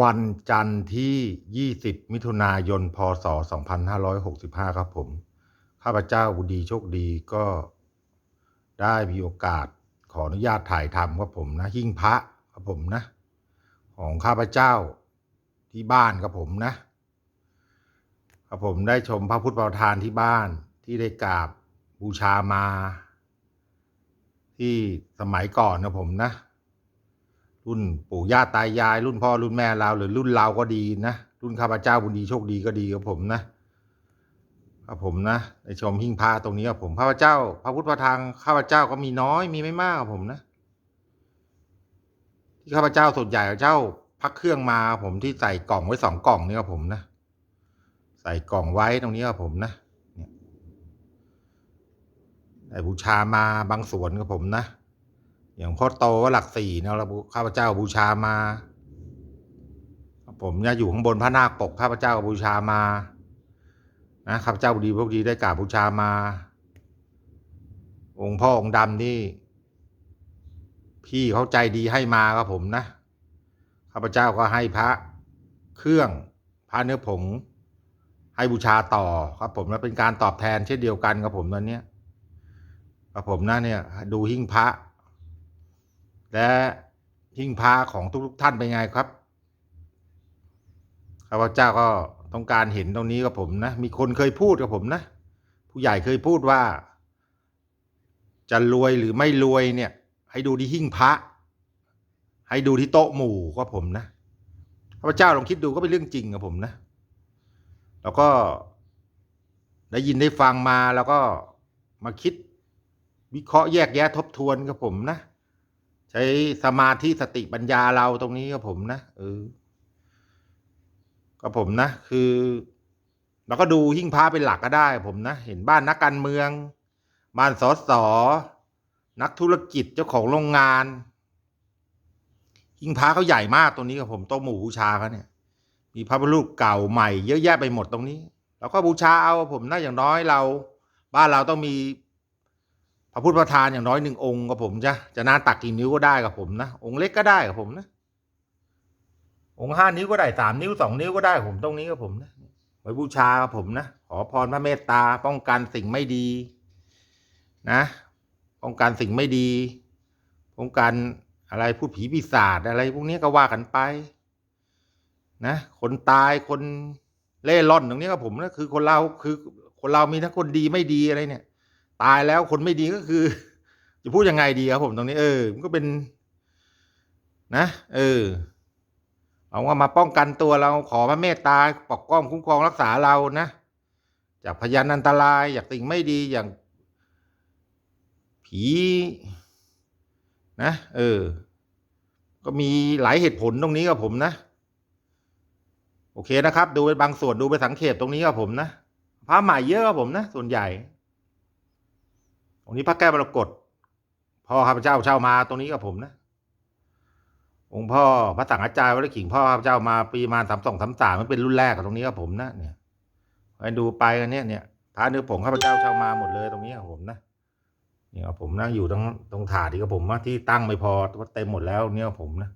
วันจันทร์ที่ 20 มิถุนายน พศ 2565 ครับผม ข้าพเจ้าบุดีโชคดีก็ได้มีโอกาสขออนุญาตถ่ายทำครับผมนะหิ้งพระครับผมนะ ของข้าพเจ้าที่บ้านครับผมนะครับผมได้ชมพระพุทธประธานที่บ้านที่ได้กราบบูชามา ที่สมัยก่อนนะผมนะ รุ่นปู่ย่าตายาย รุ่นพ่อรุ่นแม่เราหรือรุ่นเราก็ดีนะ รุ่นข้าพเจ้าบุญดีโชคดีก็ดีครับผมนะครับผมนะในชมหิ้งพระตรงนี้ครับผมข้าพเจ้า พระพุทธประธานข้าพเจ้าก็มีน้อยมีไม่มากครับผมนะที่ข้าพเจ้าส่วนใหญ่เจ้าพักเครื่องมาผมที่ใส่กล่องไว้สองกล่องนี่ครับผมนะใส่กล่องไว้ตรงนี้ครับผมนะได้บูชามาบางส่วนครับผมนะ อย่างพ่อโตว่าหลักสี่เนาะเราข้าพเจ้าบูชามา ผมเนี่ยอยู่ข้างบนพระนาคปกข้าพเจ้าบูชามานะข้าพเจ้าบุดีพวกดีได้กราบบูชามา องค์พ่อองค์ดำนี่ พี่เขาใจดีให้มาครับผมนะข้าพเจ้าก็ให้พระเครื่องพระเนื้อผง ให้บูชาต่อครับผมและเป็นการตอบแทนเช่นเดียวกันครับผมตอนนี้ครับผมนะเนี่ยดูหิ้งพระ และหิ้งพระของทุกๆท่านเป็นไงครับข้าพเจ้าก็ต้องการเห็นตรงนี้กับผมนะ มีคนเคยพูดกับผมนะ ผู้ใหญ่เคยพูดว่า จะรวยหรือไม่รวยเนี่ย ให้ดูที่หิ้งพระ ให้ดูที่โต๊ะหมู่ก็ผมนะข้าพเจ้าลองคิดดูก็เป็นเรื่องจริงกับผมนะ แล้วก็ได้ยินได้ฟังมาแล้วก็มาคิดวิเคราะห์แยกแยะทบทวนกับผมนะ ช้สมาธิสติปัญญาเราตรงนี้กับผมนะเออก็ผมนะ คือเราก็ดูหิ้งพระเป็นหลักก็ได้ ผมนะ เห็นบ้านนักการเมือง บ้านสอสอนักธุรกิจเจ้าของโรงงานหิ้งพระเขาใหญ่มากตรงนี้กับผมโต๊ะหมู่บูชาเขาเนี่ย มีพระพุทธรูปเก่าใหม่ เยอะแยะไปหมดตรงนี้เราก็บูชาเอาผมนะอย่างน้อยเรา บ้านเราต้องมี ระพุทธประธานอย่างน้อยหนึ่งองค์กับผมจะจะหน้าตักกี่นิ้วก็ได้กับผมนะองค์เล็กก็ได้กับผมนะ องค์ห้านิ้วก็ได้สามนิ้วสองนิ้วก็ได้ผมตรงนี้กับผมนะไว้บูชากับผมนะขอพรพระเมตตา ป้องกันสิ่งไม่ดี นะ ป้องกันสิ่งไม่ดี ป้องกันอะไรพูดผีปีศาจอะไร พวกนี้ก็ว่ากันไป นะคนตายคนเล่ร่อนตรงนี้กับผมนะคือคนเราคือคนเรามีทั้งคนดีไม่ดีอะไรเนี่ย ตายแล้วคนไม่ดีก็คือ จะพูดยังไงดีครับผมตรงนี้ เออ มันก็เป็น นะ เออ เอาว่ามาป้องกันตัวเราขอพระเมตตาปกป้องคุ้มครองรักษาเรานะจากพยานอันตรายจากสิ่งไม่ดีอย่าง ผี นะ เออ ก็มีหลายเหตุผลตรงนี้กับผมนะโอเคนะครับ ดูไปบางส่วนดูไปสังเกตตรงนี้กับผมนะพระใหม่เยอะกับผมนะ ส่วนใหญ่ ตรงนี้พระแก้วมรกตพ่อข้าพเจ้าเช่ามาตรงนี้กับผมนะ องค์พ่อพระสังฆาจารย์วัดขิงพ่อข้าพเจ้ามาปีมาสามสองสามสามมันเป็นรุ่นแรกกับตรงนี้กับผมนะเนี่ยไปดูไปกันเนี่ยเนี่ยพระเนื้อผงข้าพเจ้าเช่ามาหมดเลยตรงนี้กับผมนะเนี่ยครับผมนั่งอยู่ตรงตรงถาดที่กับผมว่าที่ตั้งไม่พอเต็มหมดแล้วเนี่ยกับผมนะ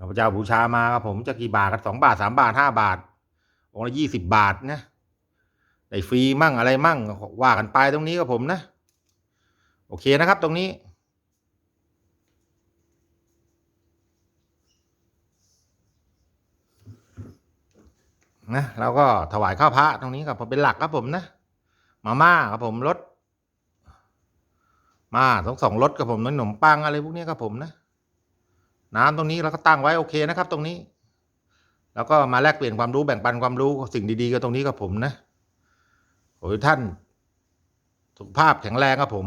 ข้าพเจ้าบูชามาครับผมจะกี่บาทกันสองบาทสามบาทห้าบาทองค์ละยี่สิบบาทนะได้ฟรีมั่งอะไรมั่งว่ากันไปตรงนี้กับผมนะ โอเคนะครับตรงนี้ นะเราก็ถวายข้าวพระตรงนี้กับผมเป็นหลักครับผมนะ มาม่าครับผมรถมาสองสองรถกับผมขนมปังอะไรพวกนี้ครับผมนะ น้ำตรงนี้เราก็ตั้งไว้โอเคนะครับ ตรงนี้ แล้วก็มาแลกเปลี่ยนความรู้แบ่งปันความรู้สิ่งดีๆกับตรงนี้กับผมนะขอให้ท่านสุขภาพแข็งแรงครับผม